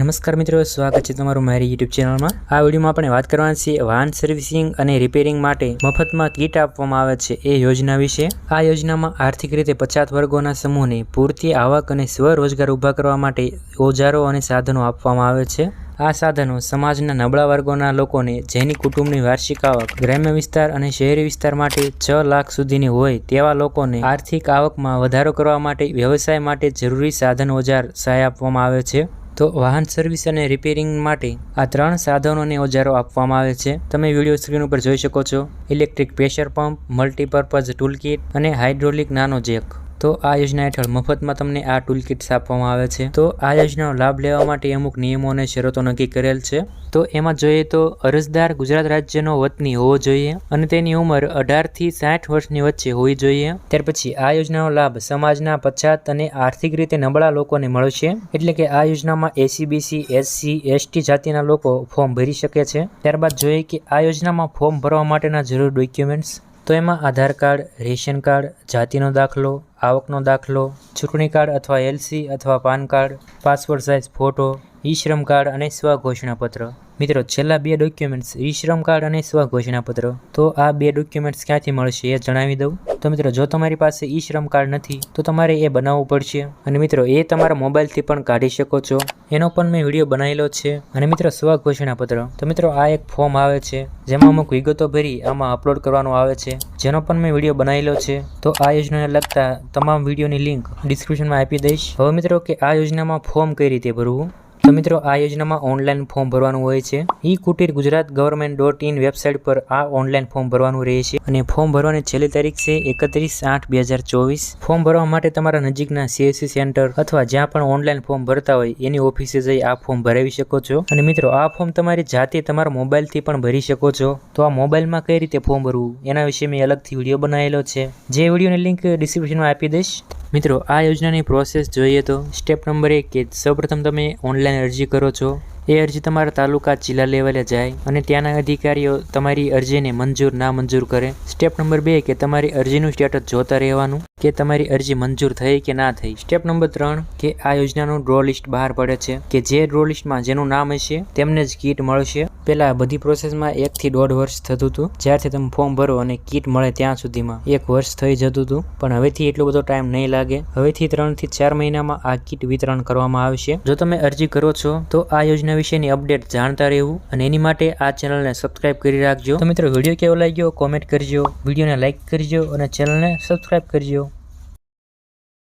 નમસ્કાર મિત્રો, સ્વાગત છે તમારું મારી યુટ્યુબ ચેનલમાં આ વિડીયોમાં આપણે વાત કરવાની છે વાહન સર્વિસિંગ અને રિપેરિંગ માટે મફતમાં કીટ આપવામાં આવે છે એ યોજના વિશે. આ યોજનામાં આર્થિક રીતે પછાત વર્ગોના સમૂહને પૂરતી આવક અને સ્વરોજગાર ઊભા કરવા માટે ઓજારો અને સાધનો આપવામાં આવે છે. આ સાધનો સમાજના નબળા વર્ગોના લોકોને, જેની કુટુંબની વાર્ષિક આવક ગ્રામ્ય વિસ્તાર અને શહેરી વિસ્તાર માટે છ લાખ સુધીની હોય, તેવા લોકોને આર્થિક આવકમાં વધારો કરવા માટે વ્યવસાય માટે જરૂરી સાધન, ઓજાર સહાય આપવામાં આવે છે. તો વાહન સર્વિસ અને રિપેરિંગ માટે આ ત્રણ સાધનો અને ઓજારો આપવામાં આવે છે. તમે વીડિયો સ્ક્રીન ઉપર જોઈ શકો છો. Electric pressure pump, multipurpose toolkit અને હાઇડ્રોલિક નાનો જેક તો આ યોજના હેઠળ મફતમાં તમને આ ટૂલ કિટ્સ આપવામાં આવે છે. તો આ યોજનાનો લાભ લેવા માટે અમુક નિયમો અને શરતો નક્કી કરેલ છે. તો એમાં જોઈએ તો અરજદાર ગુજરાત રાજ્યનો વતની હોવો જોઈએ અને તેની ઉંમર અઢારથી સાઠ વર્ષની વચ્ચે હોવી જોઈએ. ત્યાર પછી આ યોજનાનો લાભ સમાજના પછાત અને આર્થિક રીતે નબળા લોકોને મળશે. એટલે કે આ યોજનામાં એસીબીસી એસસી એસટી જાતિના લોકો ફોર્મ ભરી શકે છે. ત્યારબાદ જોઈએ કે આ યોજનામાં ફોર્મ ભરવા માટેના જરૂરી ડોક્યુમેન્ટ્સ તો એમાં આધાર કાર્ડ, રેશન કાર્ડ, જાતિનો દાખલો આવકનો દાખલો, ચૂંટણી કાર્ડ અથવા એલસી અથવા PAN card passport size photo, e Shram card અને સ્વઘોષણાપત્ર મિત્રો, છેલ્લા બે ડોક્યુમેન્ટ્સ ઈ શ્રમ કાર્ડ અને સ્વઘોષણાપત્ર તો આ બે ડોક્યુમેન્ટ્સ ક્યાંથી મળશે એ જણાવી દઉં. તો મિત્રો, જો તમારી પાસે ઈ શ્રમ કાર્ડ નથી, તો તમારે એ બનાવવું પડશે. અને મિત્રો, એ તમારા મોબાઈલથી પણ કાઢી શકો છો. એનો પણ મેં વીડિયો બનાવેલો છે. અને મિત્રો સ્વઘોષણાપત્ર તો મિત્રો, આ એક ફોર્મ આવે છે, જેમાં અમુક વિગતો ભરી આમાં અપલોડ કરવાનો આવે છે. જેનો પણ મેં વીડિયો બનાવેલો છે. તો આ યોજનાને લગતા તમામ વિડીયોની લિંક ડિસ્ક્રિપ્શનમાં આપી દઈશ. હવે મિત્રો, કે આ યોજનામાં ફોર્મ કઈ રીતે ભરવું? તો મિત્રો, આ યોજનામાં ઓનલાઈન ફોર્મ ભરવાનું હોય છે. E Kutir Gujarat government dot in website પર આ ઓનલાઈન ફોર્મ ભરવાનું રહે છે. અને ફોર્મ ભરવાની છેલ્લી તારીખ છે એકત્રીસ આઠ બે હજાર ચોવીસ. ફોર્મ ભરવા માટે તમારા નજીકના સીએસસી સેન્ટર અથવા જ્યાં પણ ઓનલાઈન ફોર્મ ભરતા હોય, એની ઓફિસે જઈ આ ફોર્મ ભરાવી શકો છો. અને મિત્રો, આ ફોર્મ તમારી જાતે તમારા મોબાઈલથી પણ ભરી શકો છો. તો આ મોબાઈલમાં કઈ રીતે ફોર્મ ભરવું, એના વિશે મેં અલગથી વીડિયો બનાવેલો છે. જે વિડીયોની લિંક ડિસ્ક્રિપ્શનમાં આપી દઈશ. મિત્રો, આ યોજનાની પ્રોસેસ જોઈએ તો સ્ટેપ નંબર એક કે સૌપ્રથમ તમે ઓનલાઈન અરજી કરો છો. એ અરજી તમારા તાલુકા જિલ્લા લેવલે જાય અને ત્યાંના અધિકારીઓ તમારી અરજીને મંજૂર, ના મંજૂર કરે. સ્ટેપ નંબર બે, કે તમારી અરજીનું સ્ટેટસ જોતા રહેવાનું, કે તમારી અરજી મંજૂર થઈ કે ના થઈ. સ્ટેપ નંબર ત્રણ, કે આ યોજનાનું ડ્રો લિસ્ટ બહાર પડે છે, કે જે ડ્રો લિસ્ટમાં જેનું નામ હશે, તેમને જ કીટ મળશે. પહેલાં બધી પ્રોસેસમાં એકથી દોઢ વર્ષ થતું હતું. જ્યારથી તમે ફોર્મ ભરો અને કીટ મળે ત્યાં સુધીમાં એક વર્ષ થઈ જતું હતું. પણ હવેથી એટલો બધો ટાઈમ નહીં લાગે. હવેથી ત્રણથી ચાર મહિનામાં આ કીટ વિતરણ કરવામાં આવશે. જો તમે અરજી કરો છો, તો આ યોજના વિશેની અપડેટ જાણતા રહેવું અને એની માટે આ ચેનલને સબસ્ક્રાઇબ કરી રાખજો. તો મિત્રો, વીડિયો કેવો લાગ્યો? કોમેન્ટ કરજો. વિડીયોને લાઇક કરજો અને ચેનલને સબસ્ક્રાઇબ કરજો.